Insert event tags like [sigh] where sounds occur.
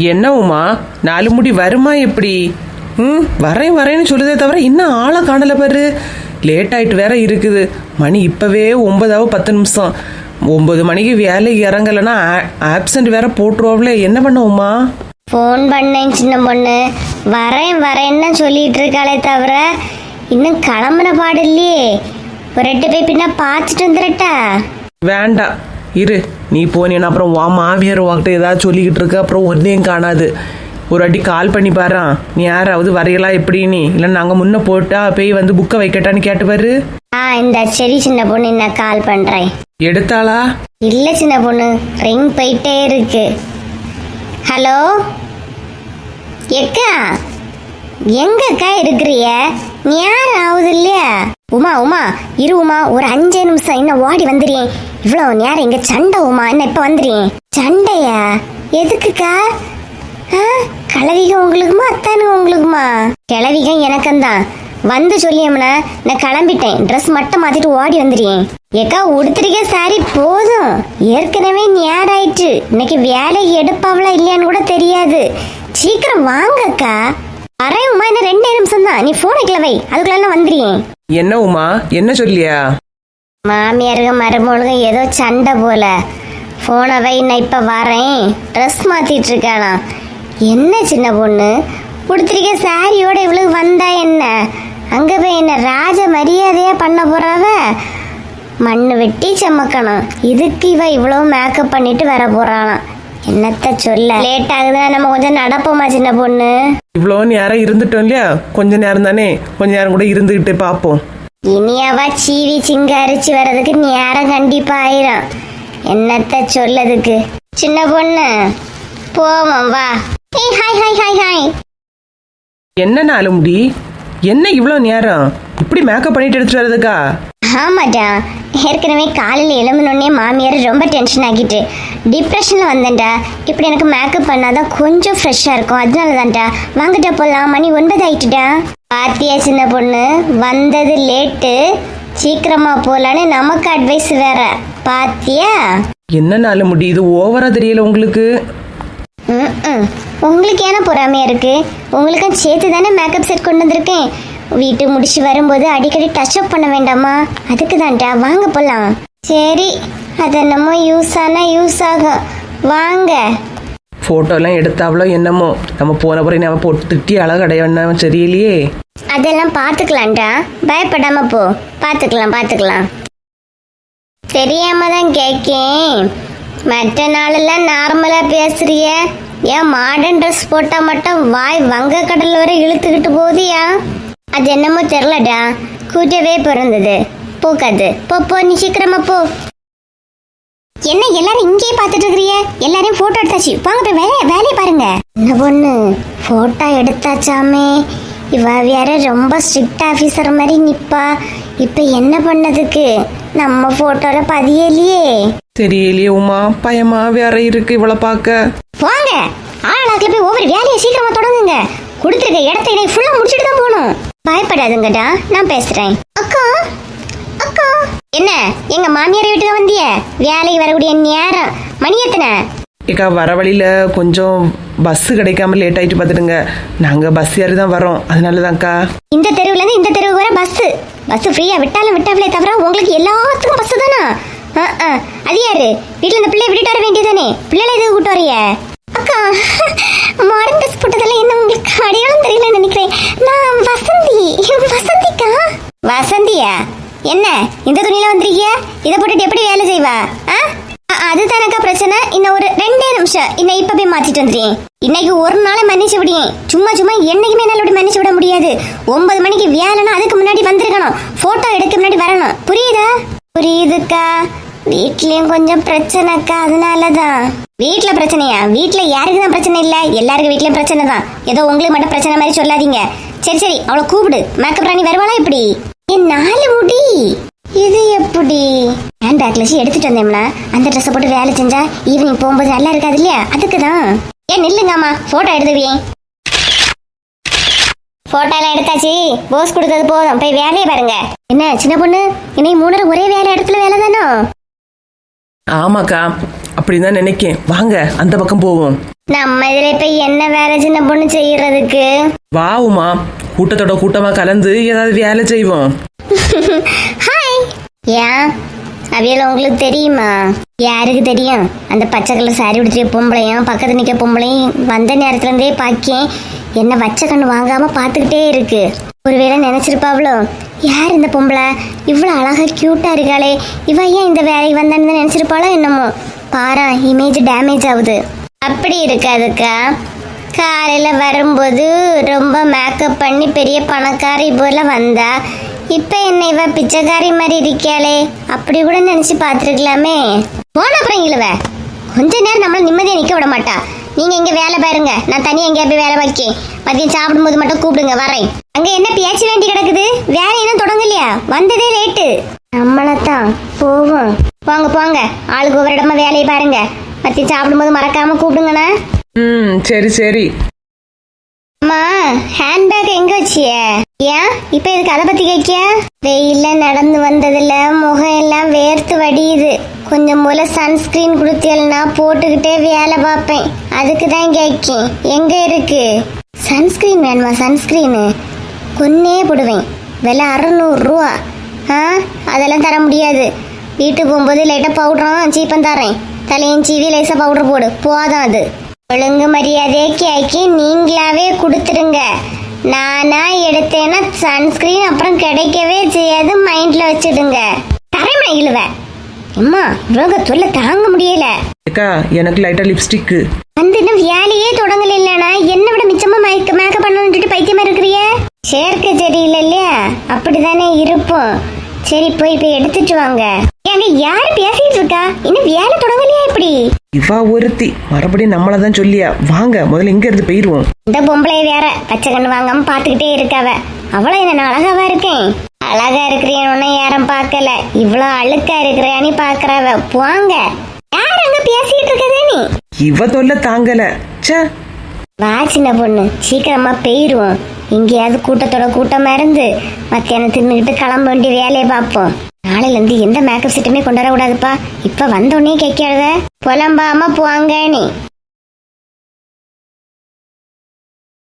என்ன உமா? நாலு முடி வருமா எப்படி? ம் வரேன் வரேன்னு சொல்லுதே தவிர இன்னும் ஆளை காணல பாரு. லேட் ஆயிட்டு வேற இருக்குது. மணி இப்பவே ஒன்பதாவோ பத்து நிமிஷம். ஒன்பது மணிக்கு வேலை இறங்கலைன்னா ஆப்சண்ட் வேற போட்டுருவாங்களே என்ன பண்ண உமா? ஃபோன் பண்ணேன் சின்ன பொண்ணு. வரேன் வரேன்னு சொல்லிட்டு இருக்காளே தவிர இன்னும் கிளம்புன பாடு இல்லையே. ஒரு ரெட்டு போய் பின்ன பார்த்துட்டு வந்துடட்டா வேண்டாம் இரு நீ போனீன்னா அப்புறம் வா மாமியார் வாங்கிட்ட ஏதாவது சொல்லிக்கிட்டு இருக்க அப்புறம் ஒன்றையும் காணாது. ஒரு வாட்டி கால் பண்ணி பாறான் நீ யாராவது வரையலாம் எப்படி நீ? இல்லை நாங்கள் முன்ன போட்டா போய் வந்து புக்கை வைக்கட்டான்னு கேட்டு பாரு. ஆ இந்த சரி சின்ன பொண்ணு நான் கால் பண்றேன். எடுத்தாளா? இல்ல சின்ன பொண்ணு ரிங் போயிட்டே இருக்கு. ஹலோ எக்கா? எங்கக்கா இருக்கிறிய? நேரம் ஆகுது இல்லையா உமா உமா இரு உமா ஒரு அஞ்சு நிமிஷம் இன்னும் ஓடி வந்துடுறேன் இவ்வளவு நேரம் இங்க சண்டை உமா என்ன இப்ப வந்துடுறேன் சண்டையா? எதுக்குக்கா? ஆ கிளவிக உங்களுக்குமா அத்தானுங்க உங்களுக்குமா? கிளவிக எனக்கும்தான் வந்து சொல்லியம்னா நான் கிளம்பிட்டேன். ட்ரெஸ் மட்டும் மாத்திட்டு ஓடி வந்துடுறேன் ஏக்கா உடுத்திருக்க சாரி போதும். ஏற்கனவே நேரம் ஆயிட்டு இன்னைக்கு வேலை எடுப்பாவளா இல்லையான்னு கூட தெரியாது. சீக்கிரம் வாங்கக்கா. வரேன் உமா என்ன ரெண்டு தான் நீ போனை கிளவை அதுக்குள்ள வந்துடுறேன் என்ன உமா? என்ன சொல்லியா? மாமியாருங்க மருமகளுங்க ஏதோ சண்டை போல. போனை வை நான் இப்ப வரேன். ட்ரெஸ் மாத்திட்டு இருக்கானா என்ன சின்ன பொண்ணு? உடுத்திருக்க சாரியோட இவ்வளவு வந்தா என்ன? அங்க போய் என்ன ராஜ மரியாதையா பண்ண போறாவ? மண்ணு வெட்டி சமக்கணும். இதுக்கு இவ இவ்வளவு மேக்கப் பண்ணிட்டு வர போறாளாம். என்னத்த சொல்ல? லேட் ஆகுதுன்னா நம்ம கொஞ்சம் நடப்போமா சின்ன பொண்ணு? இவ்வளோ நேரம் இருந்துட்டோம் இல்லையா? கொஞ்ச நேரம் தானே? கொஞ்ச நேரம் கூட இருந்துக்கிட்டு பார்ப்போம். இனியாவா சீவி சிங்காரிச்சு வர்றதுக்கு நேரம் கண்டிப்பா ஆயிரும். என்னத்த சொல்லதுக்கு? சின்ன பொண்ணு போவோம் வா. ஏய் ஹாய் ஹாய் ஹாய் ஹாய் என்ன நாலு முடி என்ன இவ்வளோ நேரம்? இப்படி மேக்கப் பண்ணிட்டு எடுத்துட்டு வர்றதுக்கா? ஆமாடா. ஏற்கனவே காலையில் எழும்பினோடனே மாமியார் ரொம்ப டென்ஷன் ஆகிட்டு. டிப்ரெஷனில் வந்தேன்டா. இப்படி எனக்கு மேக்கப் பண்ணாதான் கொஞ்சம் ஃப்ரெஷ்ஷாக இருக்கும். அதனால தான்டா வாங்கிட்ட போகலாம் மணி ஒன்பது ஆயிட்டுடா. பாத்தியா சின்ன பொண்ணு? வந்தது லேட்டு சீக்கிரமா போகலான்னு நமக்கு அட்வைஸ் வேற. பாத்தியா? என்ன நாலு முடி இது ஓவரா தெரியல உங்களுக்கு. உங்களுக்கு ஏன பொறாமையா இருக்கு? உங்களுக்கும் சேர்த்து தானே மேக்கப் செட் கொண்டு வந்திருக்கேன். வீட்டு முடிச்சு வரும்போது அடிக்கடி டச் அப் பண்ண வேண்டாமா? அதுக்கு தான்டா வாங்க போலாம். சரி அது என்னமோ யூஸ் ஆனா யூஸ் ஆகும். வாங்க. ஃபோட்டோலாம் எடுத்தாவளோ என்னமோ? நம்ம போன பிறகு நம்ம போட்டு திட்டி அழகடையவன தெரியலையே அதெல்லாம் பார்த்துக்கலாம்டா. பயப்படாம போ. பார்த்துக்கலாம் பார்த்துக்கலாம். தெரியாம தான் கேட்கேன் மற்ற நாளெல்லாம் நார்மலா பேசுறிய? ஏன் மாடர்ன் ட்ரெஸ் போட்டா மட்டும் வாய் வங்க கடல் வரை இழுத்துக்கிட்டு போதியா அது என்னமோ தெரிலடா கூட்டவே பிறந்தது. பூக்காது போ போ நீ சீக்கிரமா போ. என்ன எல்லாரும் இங்கேயே பார்த்துட்டு இருக்கிறிய? எல்லாரையும் போட்டோ எடுத்தாச்சு. வாங்க போய் வேலைய வேலையை பாருங்க. என்ன பொண்ணு? போட்டோ எடுத்தாச்சாமே. இவ வேற ரொம்ப ஸ்ட்ரிக்ட் ஆபீசர் மாதிரி நிப்பா. இப்ப என்ன பண்ணதுக்கு? நம்ம போட்டோல பதியலையே தெரியலையே உமா. பயமா வேற இருக்கு இவளை பார்க்க. வாங்க. ஆளாக்கில் போய் ஒவ்வொரு வேலையை சீக்கிரமா தொடங்குங்க. கொடுத்துருக்க இடத்த இன்னைக்கு ஃபுல்லா முடிச்சுட்டு தான் போகணும். பயப்படாதுங்கடா நான் பேசுறேன். அக்கா அக்கா. என்ன எங்க மாமியார் வீட்டுக்கு வந்திய? வேலைக்கு வரக்கூடிய நேரம். மணி எத்தனை? ஏக்கா வர வழியில கொஞ்சம் பஸ் கிடைக்காம லேட் ஆயிட்டு பார்த்துடுங்க. நாங்க பஸ் ஏறி தான் வரோம் அதனால தான்க்கா இந்த தெருவுல இருந்து இந்த தெருவு வர பஸ் பஸ் ஃப்ரீயா விட்டாலும் விட்டாவிலே தவிர உங்களுக்கு எல்லாத்துக்கும் பஸ் தானா. அது யாரு? வீட்டுல இந்த பிள்ளைய விட்டுட்டு வர வேண்டியதானே பிள்ளைல எதுக்கு கூட்டு வரைய அக்கா மாடர்ன் ட்ரெஸ் போட்டதெல்லாம் என்ன உங்களுக்கு அடையாளம் தெரியல நினைக்கிறேன் நான் வசந்தி வசந்திக்கா வசந்தியா என்ன? இந்த துணியில வந்திருக்கிய? இதை போட்டுட்டு எப்படி வேலை செய்வா? ஆ? அதுதானக்கா பிரச்சனை. இன்னும் ஒரு ரெண்டே நிமிஷம். இன்னும் இப்ப போய் மாத்திட்டு வந்துடுறேன். இன்னைக்கு ஒரு நாளை மன்னிச்சு விடியேன் சும்மா சும்மா என்னைக்குமே என்னால அப்படி மன்னிச்சு விட முடியாது. ஒன்பது மணிக்கு வேலைன்னா அதுக்கு முன்னாடி வந்திருக்கணும். போட்டோ எடுக்க முன்னாடி வரணும். புரியுதா? புரியுதுக்கா. வீட்லயும் கொஞ்சம் பிரச்சனைக்கா. அதனாலதான். வீட்டுல பிரச்சனையா? வீட்டுல யாருக்கு தான் பிரச்சனை இல்ல? எல்லாருக்கும் வீட்லயும் பிரச்சனை தான். ஏதோ உங்களுக்கு மட்டும் பிரச்சனை மாதிரி சொல்லாதீங்க. சரி சரி. அவளை கூப்பிடு. மேக்கப் ராணி வருவாளா இப்படி என் நாலு மூட்டு எப்படி? ஹேண்ட் பேக்ல வச்சு எடுத்துட்டு வந்தோம்னா அந்த ட்ரெஸ் போட்டு வேலை செஞ்சா ஈவினிங் போகும்போது நல்லா இருக்காது இல்லையா? அதுக்கு தான் ஏன் நில்லுங்கம்மா. போட்டோ எடுத்துவியே. போட்டோ எல்லாம் எடுத்தாச்சு. போஸ் கொடுத்தது போதும். போய் வேலையை பாருங்க. என்ன சின்ன பொண்ணு? இன்னைக்கு மூணு ஒரே வேலை இடத்துல வேலை தானோ? ஆமாக்கா. அப்படின்னு தான் நினைக்கேன். வாங்க அந்த பக்கம் போவோம். நம்ம இதுல இப்ப என்ன வேலை சின்ன பொண்ணு செய்யறதுக்கு? வா உமா கூட்டத்தோட கூட்டமா கலந்து ஏதாவது வேலை செய்வோம். [laughs] ஏன்? அவியல உங்களுக்கு தெரியுமா? யாருக்கு தெரியும்? அந்த பச்சை கலர் சாரி உடுத்திய பொம்பளையும் பக்கத்து நிக்க பொம்பளையும் வந்த நேரத்துல இருந்தே பாக்கேன் என்ன வச்ச கண்ணு வாங்காம பார்த்துக்கிட்டே இருக்கு. ஒருவேளை நினைச்சிருப்பாவளோ? யார் இந்த பொம்பளை? இவ்வளவு அழகா க்யூட்டாக இருக்காளே. இவ ஏன் இந்த வேலைக்கு வந்தான்னு நினைச்சிருப்பாளோ என்னமோ? பாரா இமேஜ் டேமேஜ் ஆகுது. அப்படி இருக்காதுக்கா. காலையில் வரும்போது ரொம்ப மேக்கப் பண்ணி பெரிய பணக்காரி போல வந்தா. இப்ப என்ன இவ பிச்சைக்காரி மாதிரி இருக்காளே அப்படி கூட நினைச்சு பார்த்துருக்கலாமே. போன அப்புறம் இழுவ. கொஞ்ச நேரம் நம்மள நிம்மதியா நிக்க விட மாட்டா. நீங்க இங்க வேலை பாருங்க. நான் தனியா எங்கேயா போய் வேலை வைக்கேன் மதியம் சாப்பிடும்போது மட்டும் கூப்பிடுங்க வரேன். அங்க என்ன பேச்சு வேண்டி கிடக்குது? வேலை இன்னும் தொடங்கலையா? வந்ததே லேட்டு நம்மளத்தான். போவோம். போங்க போங்க. ஆளுக்கு ஒவ்வொரு இடமா வேலையை பாருங்க. மதியம் சாப்பிடும்போது மறக்காம கூப்பிடுங்கண்ணா. ம் சரி சரி. அம்மா ஹேண்ட்பேக் எங்க வச்சிய? ஏன் இப்ப எதுக்கு அதை பத்தி கேட்க வெயில்ல நடந்து வந்ததுல முகம் எல்லாம் வேர்த்து வடியுது. கொஞ்சம் போல சன்ஸ்கிரீன் கொடுத்தியல்னா போட்டுக்கிட்டே வேலை பார்ப்பேன். அதுக்கு தான் கேட்கேன் எங்க இருக்கு? சன்ஸ்கிரீன் வேணுமா? சன்ஸ்கிரீனு? கொன்னே போடுவேன். விலை அறுநூறு ரூபா. ஆ அதெல்லாம் தர முடியாது. வீட்டுக்கு போகும்போது லைட்டாக பவுடரும் சீப்பன் தரேன். தலையும் சீவி லேசாக பவுடர் போடு. போதும் அது ஒழுங்கு மரியாதையை கேக்கி நீங்களாவே கொடுத்துருங்க. நானா எடுத்தேன்னா சன்ஸ்கிரீன் அப்புறம் கிடைக்கவே செய்யாது. மைண்ட்ல வச்சிடுங்க. தரேன் இழுவ. அம்மா இவங்க தொல்லை தாங்க முடியல. அக்கா எனக்கு லைட்டா லிப்ஸ்டிக்கு வந்து இன்னும் வேலையே தொடங்கல இல்லனா என்ன விட மிச்சமா மேக்க மேக்கப் பண்ணணும்னு பைத்தியமா இருக்கிறிய? சேர்க்க சரியில்லை இல்லையா? அப்படிதானே இருப்போம். சரி போய் போய் எடுத்துட்டு வாங்க. ஏங்க யாரு பேசிட்டு இருக்கா? இன்னும் வேலை இப்படி இவா ஒருத்தி. மறுபடியும் நம்மள தான் சொல்லியா? வாங்க முதல்ல இங்க இருந்து போயிருவோம். இந்த பொம்பளை வேற பச்சை கண்ணு வாங்காம பாத்துக்கிட்டே இருக்காவ. அவள என்ன அழகாவா இருக்கேன்? அழகா இருக்கிறேன்னு யாரும் பார்க்கல. இவ்வளவு அழுக்கா இருக்கிறான்னு பாக்குறவ போங்க. யார் அங்க பேசிக்கிட்டு இருக்கதே நீ? இவ தொல்லை தாங்கல. ச்சே. வா சின்ன பொண்ணு. சீக்கிரமா போயிருவோம். எங்கேயாவது கூட்டத்தோட கூட்டமா இருந்து மத்தியானம் திரும்பிட்டு கிளம்ப வேண்டிய வேலையை பார்ப்போம். நாளையிலேருந்து எந்த மேக்கப் செட்டுமே கொண்டு வரக்கூடாதுப்பா. இப்ப வந்த உடனே கேட்காத புலம்பாம போங்க நீ